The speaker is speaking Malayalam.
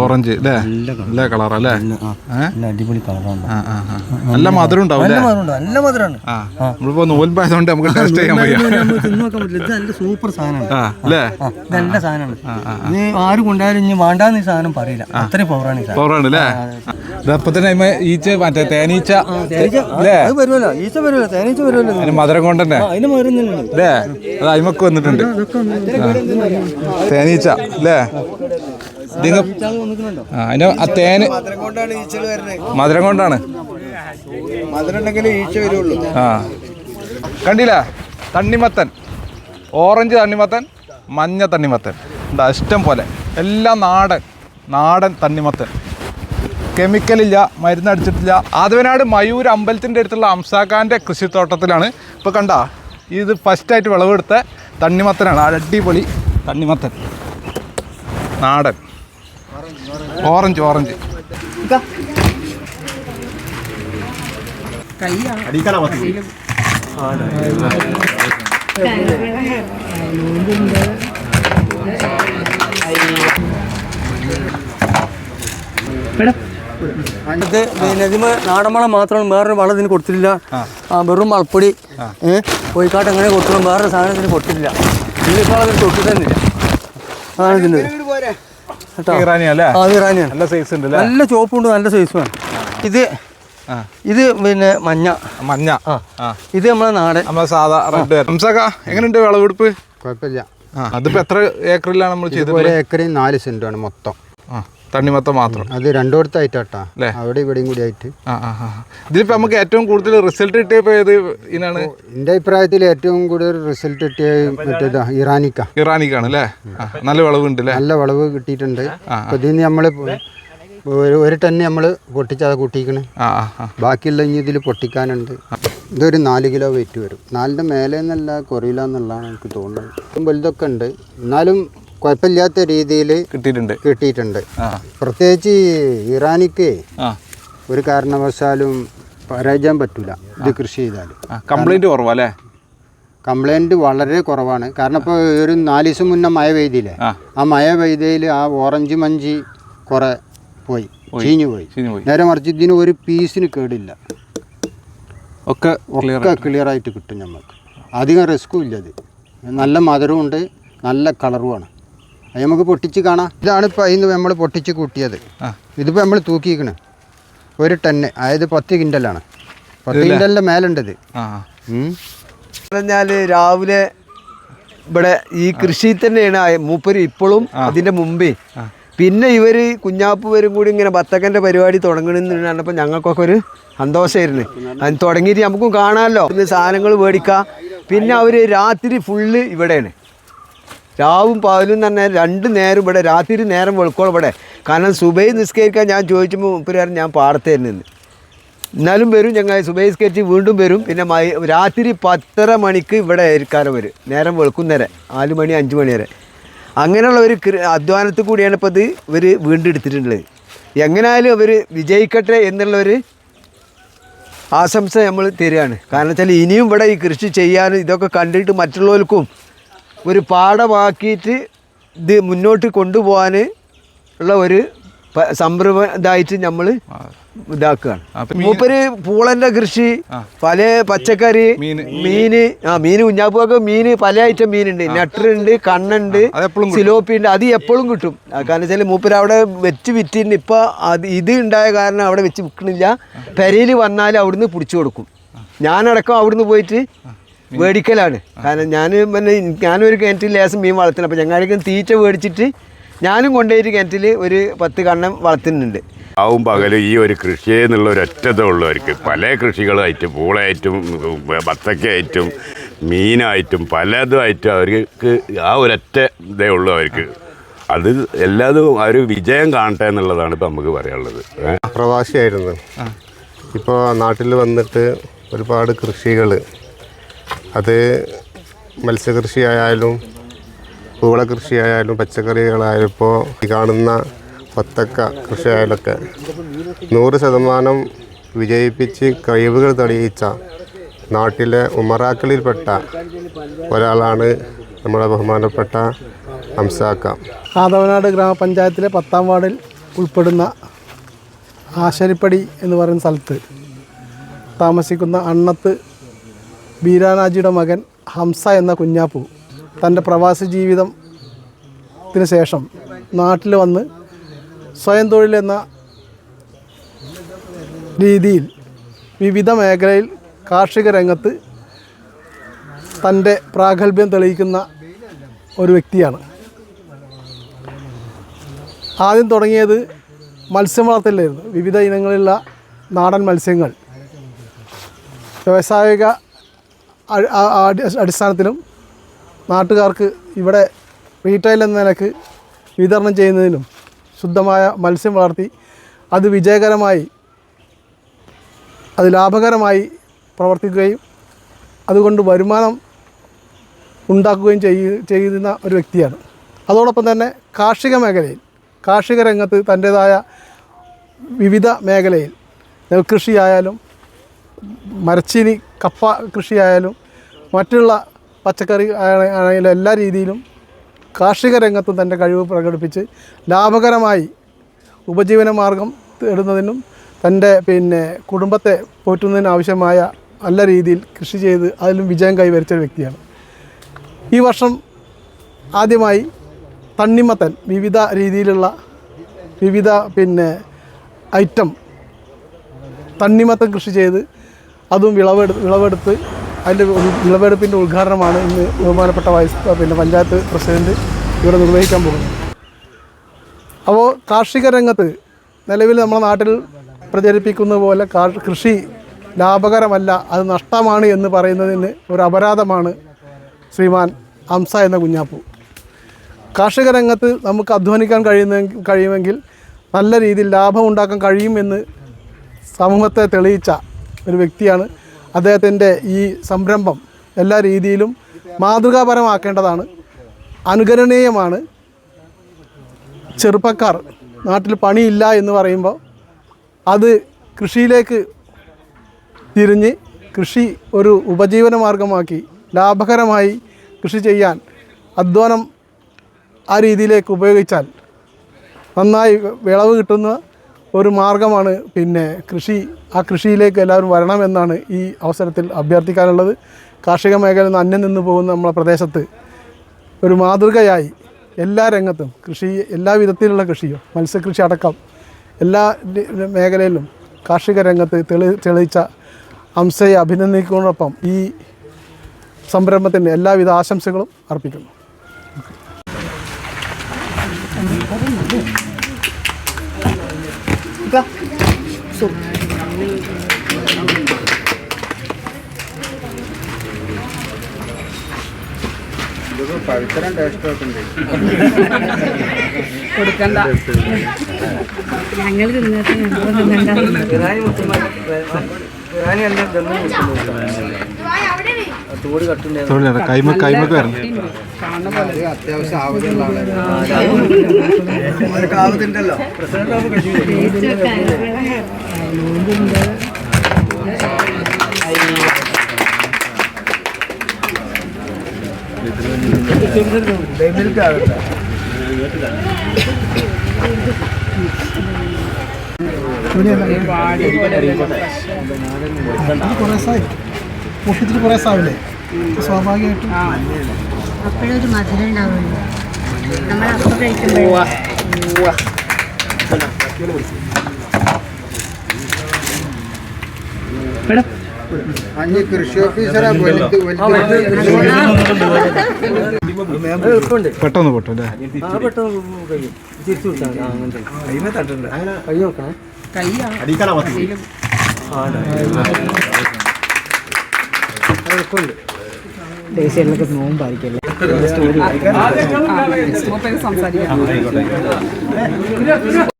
ഓറഞ്ച് അല്ലേ? നല്ല കളർ അല്ലേ അടിപൊളി കളറാണ്. നല്ല മധുരം ഉണ്ടാവും നല്ല മധുരമാണ് ആ നമ്മളിപ്പോ നോൽപ്പായതുകൊണ്ട് നമുക്ക് ടേസ്റ്റ് ചെയ്യാൻ പറ്റില്ല. സൂപ്പർ സാധനമാണ്. നല്ല സാധനമാണ്. ഇത് ആര് കൊണ്ടായാലും ഇനി വേണ്ടാന്ന് ഈ സാധനം പറയില്ല. അത്രയും പവറാണ് പവറാണ് അല്ലേ ഈച്ച മറ്റേ തേനീച്ച വരുമല്ലോ. ഈച്ച വരുമല്ലോ തേനീച്ച വരുമല്ലോ. അതിന് മധുരം കൊണ്ട് തന്നെ. അല്ലേ അത് അയിമക്ക് വന്നിട്ടുണ്ട്. തേനീച്ച അല്ലേ ഇതിങ്ങ ആ അതിന് ആ തേന് മധുരം കൊണ്ടാണ് ഈച്ചകൾ വരുന്നത്. മധുരം കൊണ്ടാണ്. മധുരം ഈച്ച വരുള്ളൂ. ആ. കണ്ടില്ല? തണ്ണിമത്തൻ. ഓറഞ്ച് തണ്ണിമത്തൻ മഞ്ഞ തണ്ണിമത്തൻ. എന്താ ഇഷ്ടം പോലെ. എല്ലാം നാടൻ നാടൻ തണ്ണിമത്തൻ. കെമിക്കലില്ല മരുന്നടിച്ചിട്ടില്ല ആദവനാട് മയൂർ അമ്പലത്തിന്റെ അടുത്തുള്ള അംസാഖാന്റെ കൃഷിത്തോട്ടത്തിലാണ്. ഇപ്പോൾ കണ്ട ഇത് ഫസ്റ്റായിട്ട് വിളവെടുത്ത തണ്ണിമത്തനാണ്. അടിപൊളി തണ്ണിമത്തൻ. നാടൻ. Orange orange. ഇത്. വളം മാത്രമാണ്. വേറൊരു വളം ഇതിന് കൊടുത്തിട്ടില്ല. ആ. വെറും വളപ്പൊടി ഏഹ് കോഴിക്കാട്ട് അങ്ങനെ കൊടുക്കണം. വേറൊരു സാധനം ഇതിന് കൊടുത്തിട്ടില്ല. ഇതിലിപ്പോൾ അതിന് തൊട്ടിട്ടന്നില്ല അതാണ് ഇതിന്റെ നല്ല സൈസ് ഉണ്ട് നല്ല ചോപ്പുണ്ട് നല്ല സൈസുമാണ് ഇത് ആ. ഇത് പിന്നെ മഞ്ഞ. മഞ്ഞ. ഇത് നമ്മളെ നാടൻ. നമ്മളെ സാധാ റെഡ് എങ്ങനെയുണ്ട് വിളവെടുപ്പ്? കുഴപ്പമില്ല. അതിപ്പോ എത്ര ഏക്കറിലാണ് നമ്മൾ ചെയ്തത് ഒരു ഏക്കറിൽ നാല് സെന്റാണ് മൊത്തം. ആ. തണ്ണിമത്തം മാത്രം. അത് രണ്ടിടത്തായിട്ടാട്ടാ? അവിടെ ഇവിടെയും കൂടി ആയിട്ട് ഇതിലിപ്പോ നമുക്ക് ഏറ്റവും കൂടുതൽ റിസൾട്ട് കിട്ടിയപ്പോ ഏത് ഇനാണ്? എന്റെ അഭിപ്രായത്തിൽ ഏറ്റവും കൂടുതൽ റിസൾട്ട് കിട്ടിയ മറ്റേതാ ഇറാനിക്ക. ഇറാനിക്കാണ് അല്ലേ? നല്ല വിളവുണ്ട് അല്ലേ? നല്ല വളവ് കിട്ടിയിട്ടുണ്ട്. അപ്പൊ ഇതിന് നമ്മൾ ഒരു ടണ്ണ് നമ്മൾ പൊട്ടിച്ചത് കൂട്ടിക്കണ്. ബാക്കിയുള്ള ഇനി ഇതിൽ പൊട്ടിക്കാനുണ്ട്. ഇതൊരു നാല് കിലോ വെയിറ്റ് വരും. നാലിന്റെ മേലെ എന്നല്ല കുറയില്ല എന്നുള്ളതാണ് എനിക്ക് തോന്നുന്നത്. വലുതൊക്കെ ഉണ്ട്. എന്നാലും കുഴപ്പമില്ലാത്ത രീതിയിൽ കിട്ടിയിട്ടുണ്ട്. കിട്ടിയിട്ടുണ്ട്. പ്രത്യേകിച്ച് ഇറാനിക്ക് ഒരു കാരണവശാലും പരാജയം പറ്റൂല. ഇത് കൃഷി ചെയ്താൽ കംപ്ലൈന്റ് കംപ്ലൈന്റ് കുറവാ അല്ലേ? കംപ്ലൈന്റ് വളരെ കുറവാണ്. കാരണം ഇപ്പോൾ ഒരു നാല് ദിവസം മുന്നേ മഴ പെയ്തില്ലേ? ആ. മഴ പെയ്തതിൽ ആ ഓറഞ്ച് മഞ്ചി കുറേ പോയി. ചീഞ്ഞു പോയി. നേരെ മറിച്ച് ഇതിന് ഒരു പീസിന് കേടില്ല. ഒക്കെ ഒക്കെ ക്ലിയർ ആയിട്ട് കിട്ടും നമുക്ക് അധികം റിസ്ക്കും ഇല്ല ഇത്. നല്ല മധുരമുണ്ട് ഉണ്ട് നല്ല കളറുമാണ് അത് നമുക്ക് പൊട്ടിച്ച് കാണാം. ഇതാണ് ഇപ്പോൾ അതിന് നമ്മൾ പൊട്ടിച്ച് കൂട്ടിയത്. ഇതിപ്പോൾ നമ്മൾ തൂക്കിയിരിക്കണ് ഒരു ടണ്ണ് അതായത് പത്ത് കിൻഡലാണ്. പത്ത് കിൻഡലിന്റെ മേലുണ്ട് ഇത് ആ പറഞ്ഞാൽ രാവിലെ ഇവിടെ ഈ കൃഷി തന്നെയാണ് മൂപ്പര് ഇപ്പോഴും അതിന്റെ മുമ്പേ. പിന്നെ ഇവർ കുഞ്ഞാപ്പ് വരും കൂടി ഇങ്ങനെ ബത്തക്കന്റെ പരിപാടി തുടങ്ങണമെന്ന് പറഞ്ഞപ്പോൾ ഞങ്ങൾക്കൊക്കെ ഒരു സന്തോഷമായിരുന്നു അത് തുടങ്ങിയിട്ട് നമുക്കും കാണാമല്ലോ ഇന്ന് സാധനങ്ങൾ മേടിക്കാം. പിന്നെ അവർ രാത്രി ഫുള്ള് ഇവിടെയാണ്. രാവും പകലും തന്നെ രണ്ട് നേരം ഇവിടെ രാത്രി നേരം വെളുക്കോളം ഇവിടെ. കാരണം സുബൈ നിസ്കരിക്കാൻ ഞാൻ ചോദിച്ചപ്പോൾ മുപ്പരുകാരൻ ഞാൻ പാടത്തേരുന്നു എന്നാലും വരും ഞങ്ങൾ സുബൈ നിസ്കരിച്ച് വീണ്ടും വരും. പിന്നെ രാത്രി പത്തര മണിക്ക് ഇവിടെ ഇരിക്കാറ് വരും നേരം വെളുക്കുന്നേരം നാല് മണി അഞ്ച് മണി വരെ. അങ്ങനെയുള്ള ഒരു അധ്വാനത്തിൽ കൂടിയാണ് ഇപ്പോൾ ഇത് ഇവർ വീണ്ടും എടുത്തിട്ടുള്ളത്. എങ്ങനെയായാലും അവർ വിജയിക്കട്ടെ എന്നുള്ള ഒരു ആശംസ നമ്മൾ തരികയാണ്. കാരണം വെച്ചാൽ ഇനിയും ഇവിടെ ഈ കൃഷി ചെയ്യാനും ഇതൊക്കെ കണ്ടിട്ട് മറ്റുള്ളവർക്കും ഒരു പാഠമാക്കിയിട്ട് ഇത് മുന്നോട്ട് കൊണ്ടുപോകാൻ ഉള്ള ഒരു സംരംഭം ഇതായിട്ട് നമ്മൾ ഇതാക്കുകയാണ്. മൂപ്പര് പൂളന്റെ കൃഷി പല പച്ചക്കറി മീന്. ആ മീന് കുഞ്ഞാപ്പൊക്കെ മീന് പല ഐറ്റം മീനുണ്ട്. നട്ടറുണ്ട് കണ്ണുണ്ട് സിലോപ്പി ഉണ്ട് അത് എപ്പോഴും കിട്ടും. കാരണം വെച്ചാൽ മൂപ്പര് അവിടെ വെച്ച് വിറ്റിട്ടുണ്ട് ഇപ്പൊ അത് ഇത് ഉണ്ടായ കാരണം അവിടെ വെച്ച് വിൽക്കണില്ല പെരയിൽ വന്നാൽ അവിടുന്ന് പിടിച്ചു കൊടുക്കും. ഞാനടക്കം അവിടുന്ന് പോയിട്ട് മേടിക്കലാണ് കാരണം ഞാൻ പിന്നെ ഞാനൊരു കിണറ്റിൽ ലേശം മീൻ വളർത്തണം. അപ്പോൾ ഞങ്ങൾക്ക് തീറ്റ മേടിച്ചിട്ട് ഞാനും കൊണ്ടുപോയിട്ട് കിണറ്റിൽ ഒരു പത്ത് കണ്ണം വളർത്തുന്നുണ്ട്. ആവും പകലും ഈ ഒരു കൃഷി എന്നുള്ള ഒരു ഒറ്റത ഉള്ളവർക്ക് പല കൃഷികളായിട്ടും പൂളയായിട്ടും ബത്തക്കയായിട്ടും മീനായിട്ടും പലതുമായിട്ടും അവർക്ക് ആ ഒരൊറ്റ ഇതേ ഉള്ളൂ അവർക്ക്. അത് എല്ലാതും ആ ഒരു വിജയം കാണട്ടെ എന്നുള്ളതാണ് ഇപ്പം നമുക്ക് പറയാനുള്ളത്? പ്രവാസിയായിരുന്നു ഇപ്പോൾ നാട്ടിൽ വന്നിട്ട് ഒരുപാട് കൃഷികൾ അത് മത്സ്യകൃഷിയായാലും പൂള കൃഷിയായാലും പച്ചക്കറികളായാലും ഇപ്പോൾ ഈ കാണുന്ന വത്തക്ക കൃഷിയായാലൊക്കെ നൂറ് ശതമാനം വിജയിപ്പിച്ച് കഴിവുകൾ തെളിയിച്ച നാട്ടിലെ ഉമറാക്കളിൽപ്പെട്ട ഒരാളാണ് നമ്മുടെ ബഹുമാനപ്പെട്ട ഹംസാക്ക. ആദവനാട് ഗ്രാമപഞ്ചായത്തിലെ പത്താം വാർഡിൽ ഉൾപ്പെടുന്ന ആശാരിപ്പടി എന്ന് പറയുന്ന സ്ഥലത്ത് താമസിക്കുന്ന അണ്ണത്ത് ബീരാനാജിയുടെ മകൻ ഹംസ എന്ന കുഞ്ഞാപ്പു തന്റെ പ്രവാസി ജീവിതത്തിന് ശേഷം നാട്ടിൽ വന്ന് സ്വയം തൊഴിൽ എന്ന രീതിയിൽ വിവിധ മേഖലയിൽ കാർഷിക രംഗത്ത് തന്റെ പ്രാഗൽഭ്യം തെളിയിക്കുന്ന ഒരു വ്യക്തിയാണ്. ആദ്യം തുടങ്ങിയത് മത്സ്യം വളർത്തലായിരുന്നു വിവിധ ഇനങ്ങളിലുള്ള നാടൻ മത്സ്യങ്ങൾ വ്യാവസായിക അടിസ്ഥാനത്തിലും നാട്ടുകാർക്ക് ഇവിടെ റീറ്റെയിൽ എന്ന നിലയ്ക്ക് വിതരണം ചെയ്യുന്നതിനും ശുദ്ധമായ മത്സ്യം വളർത്തി അത് വിജയകരമായി അത് ലാഭകരമായി പ്രവർത്തിക്കുകയും അതുകൊണ്ട് വരുമാനം ഉണ്ടാക്കുകയും ചെയ്യ ചെയ്യുന്ന ഒരു വ്യക്തിയാണ്. അതോടൊപ്പം തന്നെ കാർഷിക മേഖലയിൽ കാർഷിക രംഗത്ത് തന്റേതായ വിവിധ മേഖലയിൽ നെൽകൃഷിയായാലും മരച്ചീനി കപ്പ കൃഷിയായാലും മറ്റുള്ള പച്ചക്കറി ആണെങ്കിലും എല്ലാ രീതിയിലും കാർഷിക രംഗത്തും തന്റെ കഴിവ് പ്രകടിപ്പിച്ച് ലാഭകരമായി ഉപജീവന മാർഗം തേടുന്നതിനും തന്റെ പിന്നെ കുടുംബത്തെ പോറ്റുന്നതിന് ആവശ്യമായ നല്ല രീതിയിൽ കൃഷി ചെയ്ത് അതിലും വിജയം കൈവരിച്ച ഒരു വ്യക്തിയാണ്. ഈ വർഷം ആദ്യമായി തണ്ണിമത്തൻ വിവിധ രീതിയിലുള്ള വിവിധ പിന്നെ ഐറ്റം തണ്ണിമത്തൻ കൃഷി ചെയ്ത് അതും വിളവെടു വിളവെടുത്ത് അതിന്റെ വിളവെടുപ്പിന്റെ ഉദ്ഘാടനമാണ് ഇന്ന് ബഹുമാനപ്പെട്ട വൈസ് പിന്നെ പഞ്ചായത്ത് പ്രസിഡന്റ് ഇവിടെ നിർവഹിക്കാൻ പോകുന്നത്. അപ്പോൾ കാർഷിക രംഗത്ത് നിലവിൽ നമ്മുടെ നാട്ടിൽ പ്രചരിപ്പിക്കുന്ന പോലെ കൃഷി ലാഭകരമല്ല അത് നഷ്ടമാണ് എന്ന് പറയുന്നതിന് ഒരു അപരാധമാണ് ശ്രീമാൻ ഹംസ എന്ന കുഞ്ഞാപ്പു. കാർഷിക രംഗത്ത് നമുക്ക് അധ്വാനിക്കാൻ കഴിയുന്ന കഴിയുമെങ്കിൽ നല്ല രീതിയിൽ ലാഭം ഉണ്ടാക്കാൻ കഴിയുമെന്ന് സമൂഹത്തെ തെളിയിച്ച ഒരു വ്യക്തിയാണ്. അദ്ദേഹത്തിന്റെ ഈ സംരംഭം എല്ലാ രീതിയിലും മാതൃകാപരമാക്കേണ്ടതാണ്. അനുകരണീയമാണ്. ചെറുപ്പക്കാർ നാട്ടിൽ പണിയില്ല എന്ന് പറയുമ്പോൾ അത് കൃഷിയിലേക്ക് തിരിഞ്ഞ് കൃഷി ഒരു ഉപജീവന മാർഗമാക്കി ലാഭകരമായി കൃഷി ചെയ്യാൻ അധ്വാനം ആ രീതിയിലേക്ക് ഉപയോഗിച്ചാൽ നന്നായി വിളവ് കിട്ടുന്ന ഒരു മാർഗമാണ് പിന്നെ കൃഷി. ആ കൃഷിയിലേക്ക് എല്ലാവരും വരണമെന്നാണ് ഈ അവസരത്തിൽ അഭ്യർത്ഥിക്കാനുള്ളത്. കാർഷിക മേഖലയിൽ നിന്ന് അന്യം നിന്ന് പോകുന്ന നമ്മളെ പ്രദേശത്ത് ഒരു മാതൃകയായി എല്ലാ രംഗത്തും കൃഷി എല്ലാ വിധത്തിലുള്ള കൃഷിയും മത്സ്യകൃഷി അടക്കം എല്ലാ മേഖലയിലും കാർഷിക രംഗത്ത് തെളി തെളിയിച്ച അംശയെ അഭിനന്ദിക്കുന്നതിനൊപ്പം ഈ സംരംഭത്തിന്റെ എല്ലാവിധ ആശംസകളും അർപ്പിക്കുന്നു. പവിത്രം So. ഒക്കെ ഉണ്ട് ഞങ്ങൾ തിന്നിട്ട് ഞങ്ങൾ തിന്നണ്ട. തൊഴിലാണ് കൈമ കൈമക്ക് വരണം. അത് അത്യാവശ്യം ആകട്ടെ കുറേ സായി പൊട്ടിച്ചിട്ട് കുറേ സാവില്ലേ? സ്വാഭാവികമായിട്ടും. പെട്ടെന്ന് മധുരം ഉണ്ടാവുള്ളൂ നമ്മൾ അപ്പം കഴിക്കുമ്പോൾ അഞ്ഞ് കൃഷി ഓഫീസറാ വലുത് വലുത് പെട്ടെന്ന് പൊട്ടും അല്ലേ കൈമ സ്റ്റോറി സംസാരിക്കാം